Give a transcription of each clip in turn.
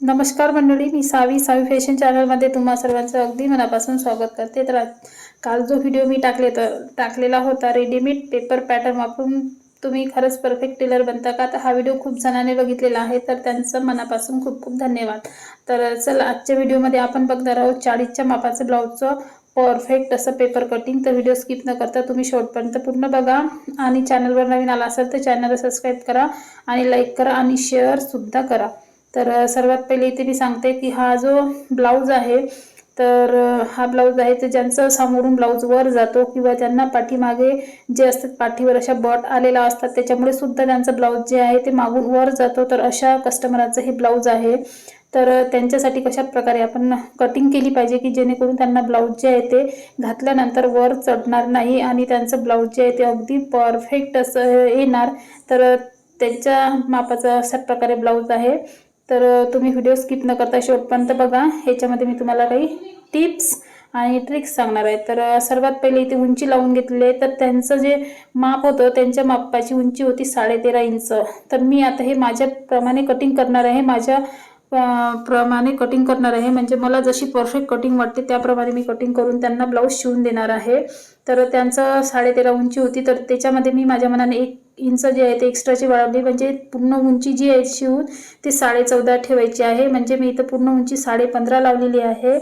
नमस्कार मंडळी मी सावी सावी फॅशन चॅनलमध्ये तुम्हा सर्वांचं अगदी मनापासून स्वागत करते. तर काल जो व्हिडिओ मी टाकले तर टाकलेला होता रेडीमेड पेपर पॅटर्न वापरून तुम्ही खरंच परफेक्ट टेलर बनता का? तर हा व्हिडिओ खूप जणांनी बघितलेला आहे तर त्यांचं मनापासून खूप खूप धन्यवाद. तर चल आजच्या व्हिडिओमध्ये आपण बघणार आहोत चाळीसच्या मापाचं ब्लाऊजचं परफेक्ट असं पेपर कटिंग तर व्हिडिओ स्किप न करता तुम्ही शेवटपर्यंत पूर्ण बघा. आणि चॅनलवर नवीन आला असेल तर चॅनलला सबस्क्राईब करा आणि लाईक करा आणि शेअरसुद्धा करा. तर सर्वात पहिले इथे मी सांगते की हा जो ब्लाऊज आहे तर हा ब्लाऊज आहे तर ज्यांचं समोरून ब्लाऊज वर जातो किंवा ज्यांना पाठीमागे जे असतात पाठीवर अशा बॉट आलेला असतात त्याच्यामुळे सुद्धा त्यांचं ब्लाऊज जे आहे ते मागून वर जातो. तर अशा कस्टमराचं हे ब्लाऊज आहे. तर त्यांच्यासाठी कशा प्रकारे आपण कटिंग केली पाहिजे की जेणेकरून त्यांना ब्लाऊज जे आहे ते घातल्यानंतर वर चढणार नाही आणि त्यांचं ब्लाऊज जे आहे ते अगदी परफेक्ट असं येणार. तर त्यांच्या मापाचं अशा प्रकारे ब्लाऊज आहे. तर तुम्ही व्हिडिओ स्किप न करता शेवटपर्यंत बघा. ह्याच्यामध्ये मी तुम्हाला काही टिप्स आणि ट्रिक्स सांगणार आहे. तर सर्वात पहिले इथे उंची लावून घेतलेली आहे. तर त्यांचं जे माप होतं त्यांच्या मापाची उंची होती साडेतेरा इंच. तर मी आता हे माझ्याप्रमाणे कटिंग करणार आहे. माझ्या प्रमाणे कटिंग करणार आहे. म्हणजे मला जशी परफेक्ट कटिंग वाटते त्याप्रमाणे मी कटिंग करून त्यांना ब्लाऊज शिवून देणार आहे. तर त्यांचं साडेतेरा उंची होती. तर त्याच्यामध्ये मी माझ्या मनाने एक इंच जे आहे ते एक्स्ट्राची वाढवली. म्हणजे पूर्ण उंची जी आहे शिवून ती साडे चौदा ठेवायची आहे. म्हणजे मी इथं पूर्ण उंची साडे पंधरा लावलेली आहे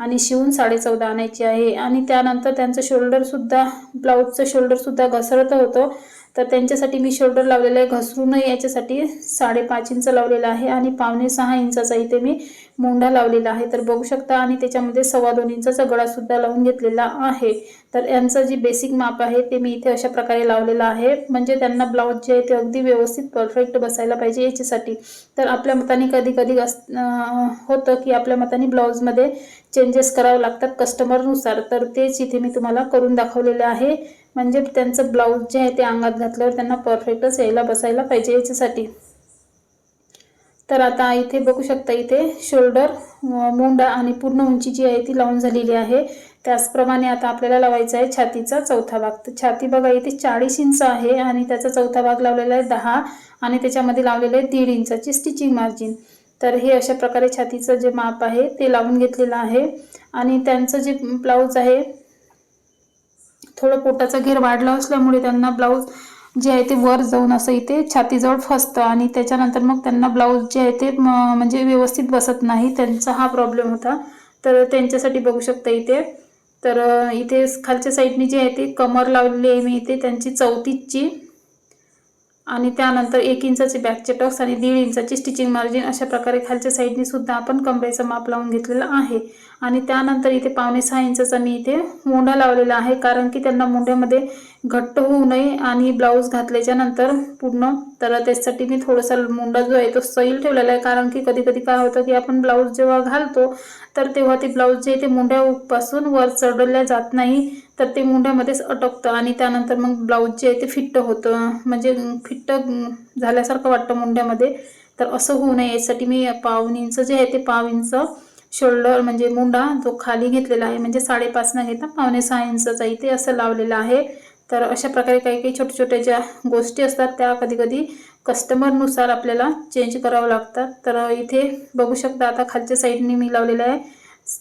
आणि शिवून साडे चौदा आणायची आहे. आणि त्यानंतर त्यांचं शोल्डरसुद्धा ब्लाऊजचं शोल्डरसुद्धा घसरत होतं. तर त्यांच्यासाठी मी शोल्डर लावलेलं आहे. घसरू नये याच्यासाठी साडेपाच इंच लावलेलं आहे. आणि पावणे सहा इंचाचा इथे मी मोंढा लावलेला आहे. तर बघू शकता आणि त्याच्यामध्ये सव्वा दोन इंचाचा गळासुद्धा लावून घेतलेला आहे. तर यांचं जे बेसिक माप आहे ते मी इथे अशा प्रकारे लावलेलं आहे. म्हणजे त्यांना ब्लाऊज जे आहे ते अगदी व्यवस्थित परफेक्ट बसायला पाहिजे याच्यासाठी. तर आपल्या मताने कधी कधी अस होतं की आपल्या मताने ब्लाऊजमध्ये चेंजेस करावे लागतात कस्टमरनुसार तर तेच इथे मी तुम्हाला करून दाखवलेले आहे. म्हणजे त्यांचं ब्लाऊज जे आहे ते अंगात घातल्यावर त्यांना परफेक्टच यायला बसायला पाहिजे याच्यासाठी. तर आता इथे बघू शकता इथे शोल्डर मुंडा आणि पूर्ण उंची जी आहे ती लावून झालेली आहे. त्याचप्रमाणे आता आपल्याला लावायचा आहे छातीचा चौथा भाग. तर छाती बघा इथे चाळीस इंच आहे आणि त्याचा चौथा भाग लावलेला आहे दहा आणि त्याच्यामध्ये लावलेलं आहे दीड इंचाची स्टिचिंग मार्जिन तर हे अशा प्रकारे छातीचं जे माप आहे ते लावून घेतलेलं आहे. आणि त्यांचं जे ब्लाऊज आहे थोडं पोटाचा घेर वाढला असल्यामुळे त्यांना ब्लाऊज जे आहे ते वर जाऊन असं इथे छातीजवळ फसतं आणि त्याच्यानंतर मग त्यांना ब्लाऊज जे आहे ते म्हणजे व्यवस्थित बसत नाही. त्यांचा हा प्रॉब्लेम होता. तर त्यांच्यासाठी बघू शकता इथे. तर इथे खालच्या साईडने जे आहे ते कमर लावलेली आहे मी इथे. त्यांची चौतीसची आणि त्यानंतर एक इंचाचे बॅकचे टॉक्स आणि दीड इंचाची स्टिचिंग मार्जिन अशा प्रकारे खालच्या साईडने सुद्धा आपण कमरेचं माप लावून घेतलेलं आहे. आणि त्यानंतर इथे पावणे सहा इंचाचा मी इथे मोंढा लावलेला आहे कारण की त्यांना मोंढ्यामध्ये घट्ट होऊ नये आणि ब्लाऊज घातल्याच्या नंतर पूर्ण तर त्याच्यासाठी मी थोडासा मुंडा जो आहे तो सैल ठेवलेला आहे. कारण की कधी कधी काय होतं की आपण ब्लाऊज जेव्हा घालतो तर तेव्हा ते ब्लाऊज जे आहे ते मुंड्यापासून वर चढवल्या जात नाही. तर ते मुंड्यामध्येच अटकतं आणि त्यानंतर मग ब्लाऊज जे आहे ते फिट्ट होतं. म्हणजे फिट्ट झाल्यासारखं वाटतं मुंड्यामध्ये. तर असं होऊ नये. यासाठी मी पाऊन इंच जे आहे ते पाव इंच शोल्डर म्हणजे मुंडा जो खाली घेतलेला आहे. म्हणजे साडेपाच न घेता पावणे सहा इंचचा इथे असं लावलेलं आहे. तर अशा प्रकारे काही काही छोट्या छोट्या ज्या गोष्टी असतात त्या कधीकधी कस्टमरनुसार आपल्याला चेंज करावं लागतात. तर इथे बघू शकता आता खालच्या साईडने मी लावलेलं आहे.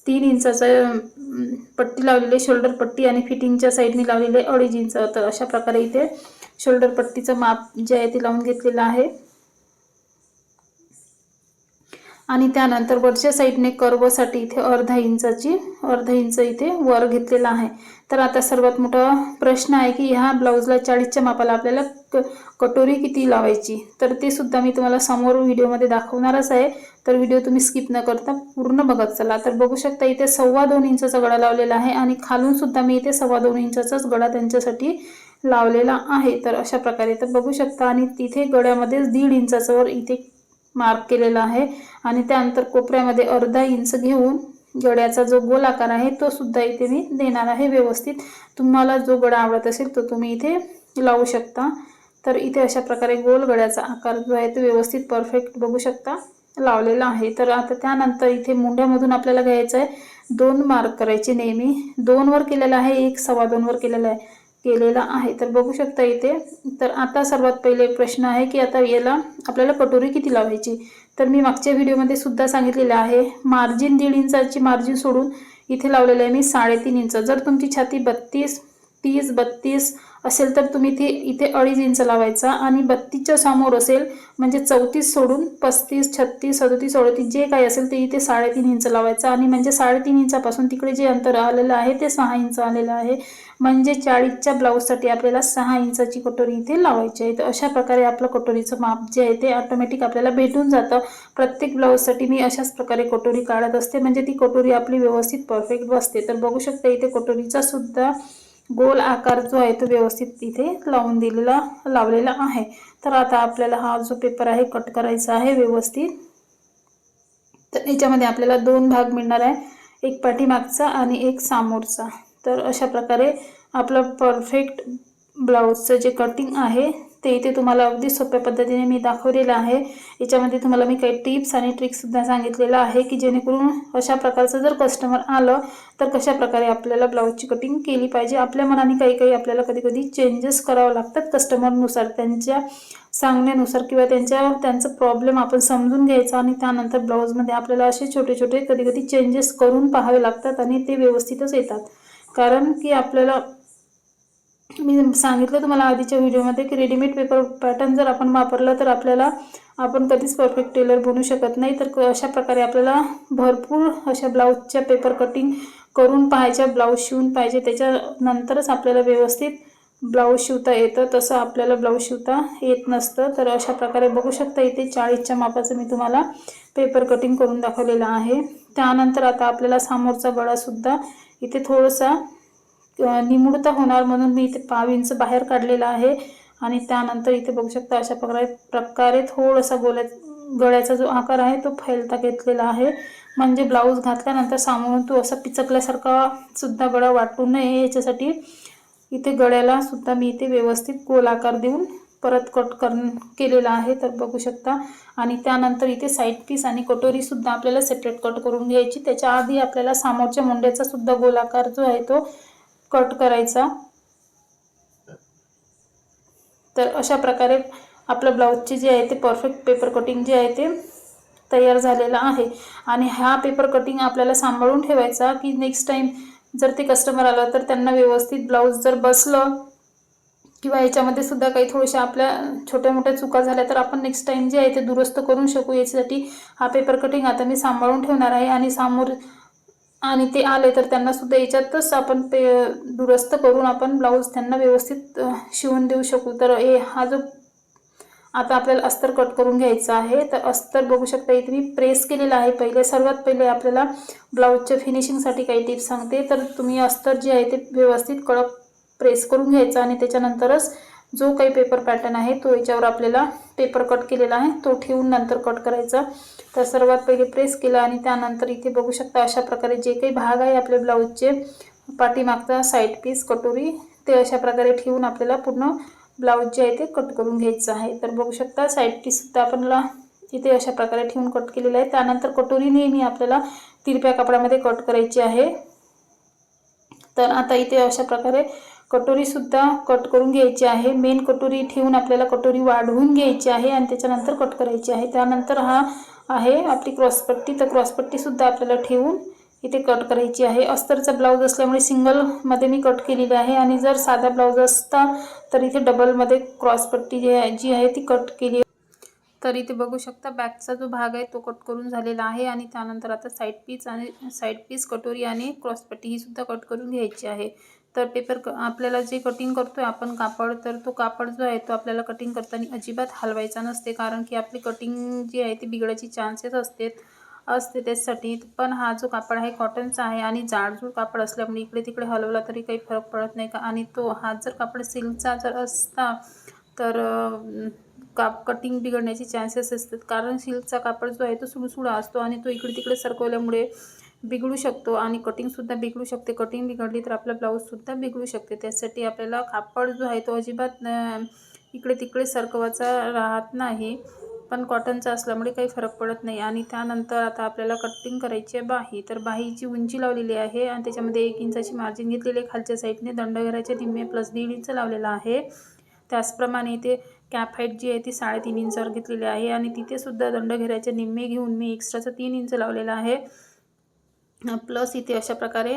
तीन इंचाचं पट्टी लावलेली आहे शोल्डर पट्टी आणि फिटिंगच्या साईडने लावलेली आहे अडीच इंच. तर अशा प्रकारे इथे शोल्डर पट्टीचं माप जे आहे ते लावून घेतलेलं आहे. आणि त्यानंतर वरच्या साईडने कर्वसाठी इथे अर्धा इंचाची अर्धा इंच इथे वर घेतलेला आहे. तर आता सर्वात मोठा प्रश्न आहे की ह्या ब्लाऊजला चाळीसच्या मापाला आपल्याला क कटोरी किती लावायची? तर ते सुद्धा मी तुम्हाला समोर व्हिडिओमध्ये दाखवणारच आहे. तर व्हिडिओ तुम्ही स्किप न करता पूर्ण बघत चला. तर बघू शकता इथे सव्वा दोन इंचाचा गळा लावलेला आहे आणि खालून सुद्धा मी इथे सव्वा दोन इंचाचाच गळा त्यांच्यासाठी लावलेला आहे. तर अशा प्रकारे तर बघू शकता आणि तिथे गळ्यामध्ये दीड इंचाचं वर इथे मार्क केलेला आहे. आणि त्यानंतर कोपऱ्यामध्ये अर्धा इंच घेऊन गड्याचा जो गोल आकार आहे तो सुद्धा इथे मी देणार आहे व्यवस्थित. तुम्हाला जो गडा आवडत असेल तो तुम्ही इथे लावू शकता. तर इथे अशा प्रकारे गोल गड्याचा आकार जो आहे तो व्यवस्थित परफेक्ट बघू शकता लावलेला आहे. तर आता त्यानंतर इथे मुंड्यामधून आपल्याला घ्यायचं आहे. दोन मार्क करायचे नेहमी. दोनवर केलेला आहे एक सव्वा दोनवर केलेला आहे. केलेला आहे. तर बघू शकता इथे. तर आता सर्वात पहिले प्रश्न आहे की आता याला आपल्याला कटोरी किती लावायची? तर मी मागच्या व्हिडिओमध्ये सुद्धा सांगितलेलं आहे. मार्जिन दीड इंचाची मार्जिन सोडून इथे लावलेलं आहे मी साडेतीन इंच. जर तुमची छाती बत्तीस तीस बत्तीस असेल तर तुम्ही ते इथे अडीच इंच लावायचा आणि बत्तीसच्या समोर असेल म्हणजे चौतीस सोडून पस्तीस छत्तीस सदतीस अडतीस जे काही असेल ते इथे साडेतीन इंच लावायचं आणि म्हणजे साडेतीन इंचापासून तिकडे जे अंतर आलेलं आहे ते सहा इंच आलेलं आहे. म्हणजे चाळीसच्या ब्लाऊजसाठी आपल्याला सहा इंचाची कटोरी इथे लावायची आहे. तर अशा प्रकारे आपलं कटोरीचं माप जे आहे ते ऑटोमॅटिक आपल्याला भेटून जातं. प्रत्येक ब्लाऊजसाठी मी अशाच प्रकारे कटोरी काढत असते. म्हणजे ती कटोरी आपली व्यवस्थित परफेक्ट बसते. तर बघू शकता इथे कटोरीचा सुद्धा गोल आकार जो आहे तो व्यवस्थित इथे लावून दिलेला लावलेला आहे. तर आता आपल्याला हा जो पेपर आहे कट करायचा आहे व्यवस्थित. तर याच्यामध्ये आपल्याला दोन भाग मिळणार आहे. एक पाठीमागचा आणि एक सामोरचा. तर अशा प्रकारे आपलं परफेक्ट ब्लाऊजचं जे कटिंग आहे ते इथे तुम्हाला अगदी सोप्या पद्धतीने मी दाखवलेलं आहे. याच्यामध्ये तुम्हाला मी काही टिप्स आणि ट्रिक्ससुद्धा सांगितलेलं आहे की जेणेकरून अशा प्रकारचं जर कस्टमर आलं तर कशा प्रकारे आपल्याला ब्लाऊजची कटिंग केली पाहिजे? आपल्या मनाने काही काही आपल्याला कधी कधी चेंजेस करावं लागतात कस्टमरनुसार त्यांच्या सांगण्यानुसार किंवा त्यांच्या त्यांचं प्रॉब्लेम आपण समजून घ्यायचा आणि त्यानंतर ब्लाऊजमध्ये आपल्याला असे छोटे छोटे कधी कधी चेंजेस करून पाहावे लागतात आणि ते व्यवस्थितच येतात. कारण की आपल्याला मी सांगितलं तुम्हाला आधीच्या व्हिडिओमध्ये की रेडीमेड पेपर पॅटर्न जर आपण वापरलं तर आपल्याला आपण कधीच परफेक्ट टेलर बनू शकत नाही. तर क- अशा प्रकारे आपल्याला भरपूर अशा ब्लाऊजच्या पेपर कटिंग करून पाहायच्या ब्लाऊज शिवून पाहिजे. त्याच्यानंतरच आपल्याला व्यवस्थित ब्लाऊज शिवता येतं. तसं आपल्याला ब्लाऊज शिवता येत नसतं. तर अशा प्रकारे बघू शकता इथे चाळीसच्या मापाचं मी तुम्हाला पेपर कटिंग करून दाखवलेलं आहे. त्यानंतर आता आपल्याला समोरचा गळासुद्धा इथे थोडासा निमुळता होणार म्हणून मी इथे पाव इंच बाहेर काढलेला आहे. आणि त्यानंतर इथे बघू शकता अशा प्रकारे प्रकारे थोडासा गोल्या गळ्याचा जो आकार आहे तो फैलता घेतलेला आहे. म्हणजे ब्लाऊज घातल्यानंतर सामोरून तो असा पिचकल्यासारखा सुद्धा गळा वाटू नये याच्यासाठी इथे गळ्याला सुद्धा मी इथे व्यवस्थित गोल आकार देऊन परत कट कर केलेला आहे तर बघू शकता. आणि त्यानंतर इथे साईड पीस आणि कटोरीसुद्धा आपल्याला सेपरेट कट करून घ्यायची. त्याच्या आधी आपल्याला समोरच्या मुंड्याचा सुद्धा गोलाकार जो आहे तो कट करायचा. तर अशा प्रकारे आपलं ब्लाऊजचे जे आहे ते परफेक्ट पेपर कटिंग जे आहे ते तयार झालेलं आहे. आणि हा पेपर कटिंग आपल्याला सांभाळून ठेवायचा की नेक्स्ट टाईम जर ते कस्टमर आलं तर त्यांना व्यवस्थित ब्लाऊज जर बसलं किंवा याच्यामध्ये सुद्धा काही थोड्याशा आपल्या छोट्या मोठ्या चुका झाल्या तर आपण नेक्स्ट टाईम जे आहे ते दुरुस्त करून शकू. याच्यासाठी हा पेपर कटिंग आता मी सांभाळून ठेवणार आहे आणि समोर आणि ते आले तर त्यांना सुद्धा याच्यातच आपण पे दुरुस्त करून आपण ब्लाऊज त्यांना व्यवस्थित शिवून देऊ शकू. तर हे हा जो आता आपल्याला अस्तर कट करून घ्यायचं आहे तर अस्तर बघू शकता इथे मी प्रेस केलेलं आहे. पहिले सर्वात पहिले आपल्याला ब्लाऊजच्या फिनिशिंगसाठी काही टिप्स सांगते. तर तुम्ही अस्तर जे आहे ते व्यवस्थित कडक प्रेस करून घ्यायचा आणि त्याच्यानंतरच जो काही पेपर पॅटर्न आहे तो याच्यावर आपल्याला पेपर कट केलेला आहे तो ठेवून नंतर कट करायचा. तर सर्वात पहिले प्रेस केला आणि त्यानंतर इथे बघू शकता अशा प्रकारे जे काही भाग आहे आपल्या ब्लाऊजचे पाठीमागचा साईड पीस कटोरी ते अशा प्रकारे ठेवून आपल्याला पूर्ण ब्लाऊज जे आहे ते कट करून घ्यायचं आहे. तर बघू शकता साईड पीससुद्धा आपल्याला इथे अशा प्रकारे ठेवून कट केलेलं आहे. त्यानंतर कटोरी नेहमी आपल्याला तिरप्या कपड्यामध्ये कट करायची आहे. तर आता इथे अशा प्रकारे कटोरीसुद्धा कट करून घ्यायची आहे. मेन कटोरी ठेवून आपल्याला कटोरी वाढवून घ्यायची आहे आणि त्याच्यानंतर कट करायची आहे. त्यानंतर हा आहे आपली क्रॉसपट्टी तर क्रॉसपट्टीसुद्धा आपल्याला ठेवून इथे कट करायची आहे. अस्तरचा ब्लाऊज असल्यामुळे सिंगलमध्ये मी कट केलेली आहे आणि जर साधा ब्लाऊज असता तर इथे डबलमध्ये क्रॉसपट्टी जी आहे जी आहे ती कट केली आहे. तर इथे बघू शकता बॅकचा जो भाग आहे तो कट करून झालेला आहे आणि त्यानंतर आता साईड पीस आणि साईड पीस कटोरी आणि क्रॉसपट्टी ही सुद्धा कट करून घ्यायची आहे. तर पेपर क आपल्याला जे कटिंग करतो आहे आपण कापड तर तो कापड जो आहे तो आपल्याला कटिंग करताना अजिबात हलवायचा नसते. कारण की आपली कटिंग जी आहे ती बिघडायची चान्सेस असते असते त्यासाठी. पण हा जो कापड आहे कॉटनचा आहे आणि जाडजूड कापड असल्यामुळे इकडे तिकडे हलवला तरी काही फरक पडत नाही का? आणि तो हा जर कापड सिल्कचा जर असता तर काप कटिंग बिघडण्याचे चान्सेस असतात. कारण सिल्कचा कापड जो आहे तो सुडसुडा असतो आणि तो इकडे तिकडे सरकवल्यामुळे बिघडू शकतो आणि कटिंगसुद्धा बिघडू शकते. कटिंग बिघडली तर आपला ब्लाऊजसुद्धा बिघडू शकते. त्यासाठी आपल्याला कापड जो आहे तो अजिबात इकडे तिकडे सरकवायचा राहत नाही. पण कॉटनचा असल्यामुळे काही फरक पडत नाही. आणि त्यानंतर आता आपल्याला कटिंग करायची आहे बाही. तर बाहीची उंची लावलेली आहे आणि त्याच्यामध्ये एक इंचाची मार्जिन घेतलेली आहे. खालच्या साईडने दंडघराच्या निम्मे प्लस दीड इंच लावलेला आहे. त्याचप्रमाणे इथे कॅप हाईट जी आहे ती साडेतीन इंचावर घेतलेली आहे. आणि तिथेसुद्धा दंडघेऱ्याचे निम्मे घेऊन मी एक्स्ट्राचं तीन इंच लावलेलं आहे. प्लस इथे अशा प्रकारे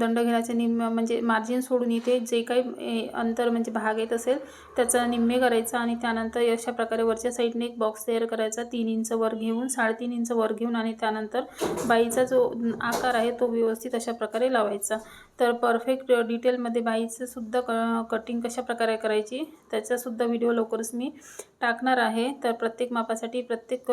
दंड घेण्याचे निम्म म्हणजे मार्जिन सोडून इथे जे काही ए, अंतर म्हणजे भाग येत असेल त्याचा निम्मे करायचा आणि त्यानंतर अशा प्रकारे वरच्या साईडने एक बॉक्स तयार करायचा. तीन इंच वर घेऊन साडेतीन इंच वर घेऊन आणि त्यानंतर बाईचा जो आकार आहे तो व्यवस्थित अशा प्रकारे लावायचा. तर परफेक्ट डिटेलमध्ये बाईचंसुद्धा क कटिंग कशा प्रकारे करायची त्याचासुद्धा व्हिडिओ लवकरच मी टाकणार आहे. तर प्रत्येक मापासाठी प्रत्येक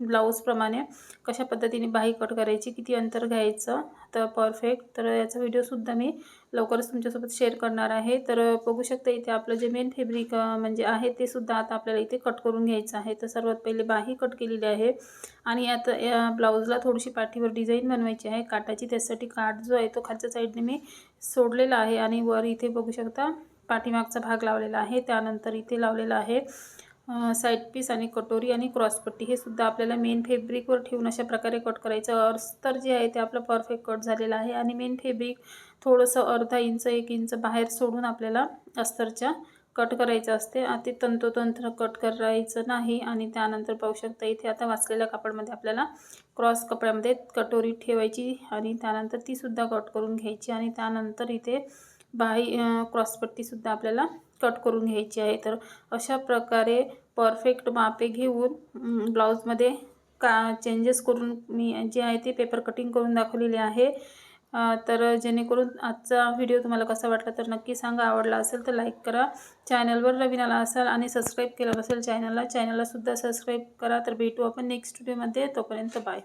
ब्लाऊजप्रमाणे कशा पद्धतीने बाही कट करायची किती अंतर घ्यायचं तर परफेक्ट तर याचा व्हिडिओसुद्धा मी लवकरच तुमच्यासोबत शेअर करणार आहे. तर बघू शकता इथे आपलं जे मेन फॅब्रिक म्हणजे आहे ते सुद्धा आता आपल्याला इथे कट करून घ्यायचं आहे. तर सर्वात पहिले बाही कट केलेली आहे. आणि आता या ब्लाऊजला थोडीशी पाठीवर डिझाईन बनवायची आहे. काटाची त्यासाठी काठ जो आहे तो खालच्या साईडने मी सोडलेला आहे. आणि वर इथे बघू शकता पाठीमागचा भाग लावलेला आहे. त्यानंतर इथे लावलेला आहे. साईड पीस आणि कटोरी आणि क्रॉसपट्टी हे सुद्धा आपल्याला मेन फेब्रिकवर ठेवून अशा प्रकारे कट करायचं. अस्तर जे आहे ते आपलं परफेक्ट कट झालेलं आहे आणि मेन फेब्रिक थोडंसं अर्धा इंच एक इंच बाहेर सोडून आपल्याला अस्तरच्या कट करायचं असते. ते तंतोतंत्र कट करायचं नाही आणि त्यानंतर पाहू शकता इथे आता वाचलेल्या कापडमध्ये आपल्याला क्रॉस कपड्यामध्ये कटोरी ठेवायची आणि त्यानंतर तीसुद्धा कट करून घ्यायची आणि त्यानंतर इथे बाही क्रॉसपट्टीसुद्धा आपल्याला कट करून घ्यायची आहे. तर अशा प्रकारे परफेक्ट मापे घेऊन ब्लाऊजमध्ये का चेंजेस करून मी जे आहे ते पेपर कटिंग करून दाखवलेली आहे. तर जेणेकरून आजचा व्हिडिओ तुम्हाला कसा वाटला तर नक्की सांगा. आवडला असेल तर लाईक करा. चॅनलवर नवीन आला असाल आणि सबस्क्राईब केलं असेल चॅनलला चॅनललासुद्धा सबस्क्राईब करा. तर भेटू आपण नेक्स्ट व्हिडिओमध्ये तोपर्यंत बाय